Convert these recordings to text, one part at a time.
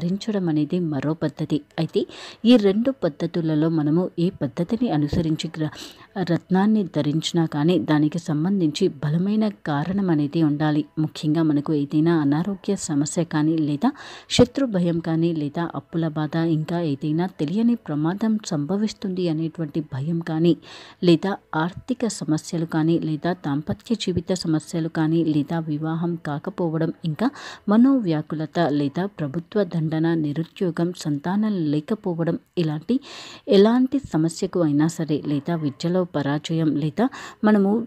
ధరించడం అనేది మరో పద్ధతి. అయితే ఈ రెండు పద్ధతులలో మనము ఏ పద్ధతిని అనుసరించి రత్నాన్ని ధరించినా కానీ దానికి సంబంధించి బలమైన కారణం అనేది ఉండాలి. ముఖ్యంగా మనకు ఏదైనా అనారోగ్య సమస్య కానీ లేదా శత్రు భయం కానీ లేదా అప్పుల బాధ ఇంకా ఏదైనా తెలియని ప్రమాదం సంభవిస్తుంది అనేటువంటి భయం కానీ లేదా ఆర్థిక సమస్యలు కానీ లేదా దాంపత్య జీవిత సమస్యలు కానీ లేదా వివాహం కాకపోవడం ఇంకా మనోవ్యాకులత లేదా ప్రభుత్వ దండన నిరుద్యోగం సంతానం లేకపోవడం ఇలాంటి ఎలాంటి సమస్యకు అయినా సరే లేదా విద్యలో పరాజయం లేదా మనము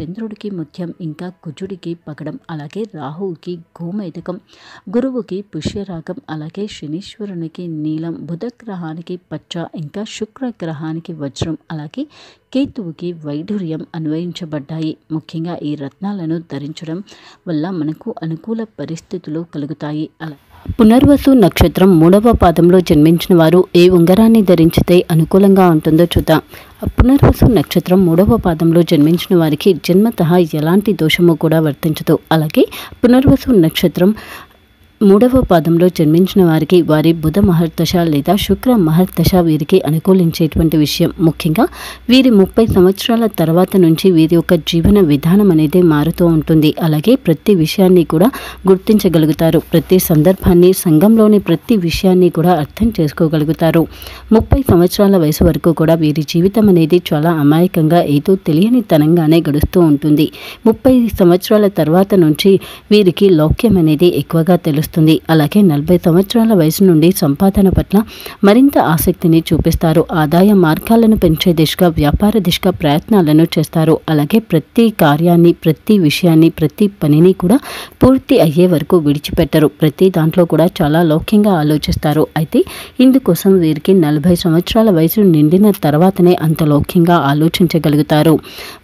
చంద్రుడికి ముత్యం ఇంకా కుజుడికి పగడం అలాగే రాహువుకి గోమేదకం గురువుకి పుష్యరాగం అలాగే శనీశ్వరునికి నీలం బుధ గ్రహానికి పచ్చ ఇంకా శుక్ర గ్రహానికి వజ్రం అలాగే కేతువుకి వైఢూర్యం అన్వయించబడ్డాయి. ముఖ్యంగా ఈ రత్నాలను ధరించడం వల్ల మనకు అనుకూల పరిస్థితులు కలుగుతాయి. అలా పునర్వసు నక్షత్రం మూడవ పాదంలో జన్మించిన వారు ఏ ఉంగరాన్ని ధరించితే అనుకూలంగా ఉంటుందో చూద్దాం. పునర్వసు నక్షత్రం మూడవ పాదంలో జన్మించిన వారికి జన్మత ఎలాంటి దోషము కూడా వర్తించదు. అలాగే పునర్వసు నక్షత్రం మూడవ పాదంలో జన్మించిన వారికి వారి బుధ మహర్దశ లేదా శుక్ర మహర్దశ వీరికి అనుకూలించేటువంటి విషయం. ముఖ్యంగా వీరి ముప్పై సంవత్సరాల తర్వాత నుంచి వీరి యొక్క జీవన విధానం అనేది మారుతూ ఉంటుంది. అలాగే ప్రతి విషయాన్ని కూడా గుర్తించగలుగుతారు. ప్రతి సందర్భాన్ని సంఘంలోని ప్రతి విషయాన్ని కూడా అర్థం చేసుకోగలుగుతారు. ముప్పై సంవత్సరాల వయసు వరకు కూడా వీరి జీవితం అనేది చాలా అమాయకంగా ఏదో తెలియని తనంగానే గడుస్తూ ఉంటుంది. ముప్పై సంవత్సరాల తర్వాత నుంచి వీరికి లౌక్యం అనేది ఎక్కువగా తెలుస్తుంది అలాగే నలభై సంవత్సరాల వయసు నుండి సంపాదన పట్ల మరింత ఆసక్తిని చూపిస్తారు. ఆదాయ మార్గాలను పెంచే దిశగా వ్యాపార దిశగా ప్రయత్నాలను చేస్తారు. అలాగే ప్రతి కార్యాన్ని ప్రతి విషయాన్ని ప్రతి పనిని కూడా పూర్తి అయ్యే వరకు విడిచిపెట్టరు. ప్రతి దాంట్లో కూడా చాలా లౌక్యంగా ఆలోచిస్తారు. అయితే ఇందుకోసం వీరికి నలభై సంవత్సరాల వయసు నిండిన తర్వాతనే అంత లౌక్యంగా ఆలోచించగలుగుతారు.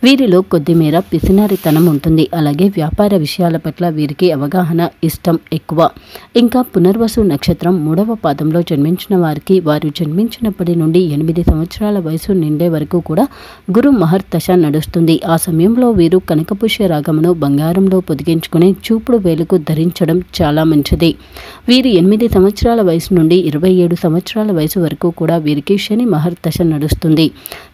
వీరిలో కొద్దిమేర పిసినారితనం ఉంటుంది. అలాగే వ్యాపార విషయాల పట్ల వీరికి అవగాహన ఇష్టం ఎక్కువ. ఇంకా పునర్వసు నక్షత్రం మూడవ పాదంలో జన్మించిన వారికి వారు జన్మించినప్పటి నుండి ఎనిమిది సంవత్సరాల వయసు నిండే వరకు కూడా గురు మహర్దశ నడుస్తుంది. ఆ సమయంలో వీరు కనకపుష్య రాగమును బంగారంలో పొదిగించుకుని చూపుడు వేలుకు ధరించడం చాలా మంచిది. వీరు ఎనిమిది సంవత్సరాల వయసు నుండి ఇరవై ఏడు సంవత్సరాల వయసు వరకు కూడా వీరికి శని మహర్దశ నడుస్తుంది.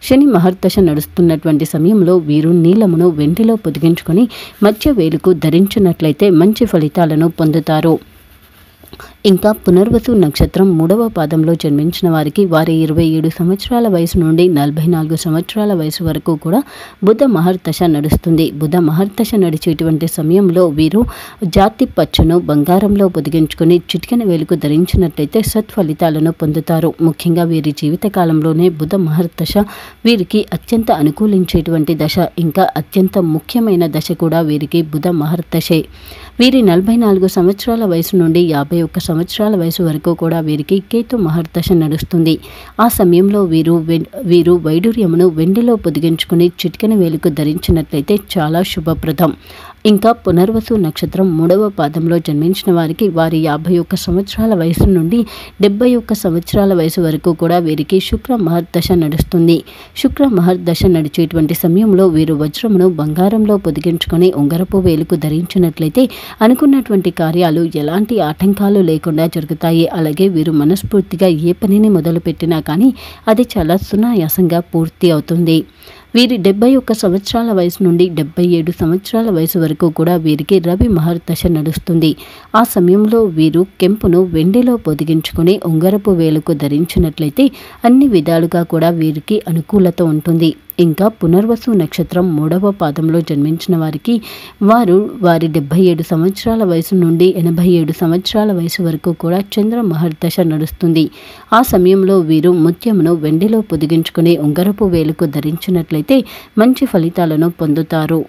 శని మహర్దశ నడుస్తున్నటువంటి సమయంలో వీరు నీలమును వెండిలో పొదిగించుకొని మధ్య వేలుకు ధరించినట్లయితే మంచి ఫలితాలను పొందుతారు. ఇంకా పునర్వసు నక్షత్రం మూడవ పాదంలో జన్మించిన వారికి వారి ఇరవై ఏడు సంవత్సరాల వయసు నుండి నలభై నాలుగు సంవత్సరాల వయసు వరకు కూడా బుధ మహర్దశ నడుస్తుంది. బుధ మహర్దశ నడిచేటువంటి సమయంలో వీరు జాతి పచ్చను బంగారంలో పొదిగించుకుని చిటికెన వేలుకు ధరించినట్లయితే సత్ఫలితాలను పొందుతారు. ముఖ్యంగా వీరి జీవితకాలంలోనే బుధ మహర్దశ వీరికి అత్యంత అనుకూలించేటువంటి దశ ఇంకా అత్యంత ముఖ్యమైన దశ కూడా వీరికి బుధ మహర్దశే వీరి నలభై నాలుగు సంవత్సరాల వయసు నుండి యాభై ఒక్క సంవత్సరాల వయసు వరకు కూడా వీరికి కేతు మహర్దశ నడుస్తుంది. ఆ సమయంలో వీరు వీరు వైడూర్యమును వెండిలో పొదిగించుకుని చిటికెన వేలుకు ధరించినట్లయితే చాలా శుభప్రదం. ఇంకా పునర్వసు నక్షత్రం మూడవ పాదంలో జన్మించిన వారికి వారి యాభై ఒక్క సంవత్సరాల వయసు నుండి డెబ్బై ఒక్క సంవత్సరాల వయసు వరకు కూడా వీరికి శుక్ర మహర్దశ నడుస్తుంది. శుక్ర మహర్దశ నడిచేటువంటి సమయంలో వీరు వజ్రమును బంగారంలో పొదిగించుకొని ఉంగరపు వేలుకు ధరించినట్లయితే అనుకున్నటువంటి కార్యాలు ఎలాంటి ఆటంకాలు లేకుండా జరుగుతాయి. అలాగే వీరు మనస్ఫూర్తిగా ఏ పనిని మొదలుపెట్టినా కానీ అది చాలా సునాయాసంగా పూర్తి అవుతుంది. వీరి డెబ్బై ఒక్క సంవత్సరాల వయసు నుండి డెబ్బై ఏడు సంవత్సరాల వయసు వరకు కూడా వీరికి రవి మహర్దశ నడుస్తుంది. ఆ సమయంలో వీరు కెంపును వెండిలో పొదిగించుకుని ఉంగరపు వేలుకు ధరించినట్లయితే అన్ని విధాలుగా కూడా వీరికి అనుకూలత ఉంటుంది. ఇంకా పునర్వసు నక్షత్రం మూడవ పాదంలో జన్మించిన వారికి వారు వారి డెబ్బై ఏడు సంవత్సరాల వయసు నుండి ఎనభై ఏడు సంవత్సరాల వయసు వరకు కూడా చంద్ర మహర్దశ నడుస్తుంది. ఆ సమయంలో వీరు ముత్యమును వెండిలో పొదిగించుకుని ఉంగరపు వేలుకు ధరించినట్లయితే మంచి ఫలితాలను పొందుతారు.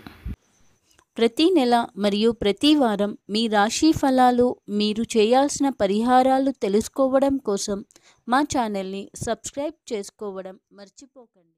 ప్రతి నెల మరియు ప్రతి వారం మీ రాశి ఫలాలు మీరు చేయాల్సిన పరిహారాలు తెలుసుకోవడం కోసం మా ఛానల్ని సబ్స్క్రైబ్ చేసుకోవడం మర్చిపోకండి.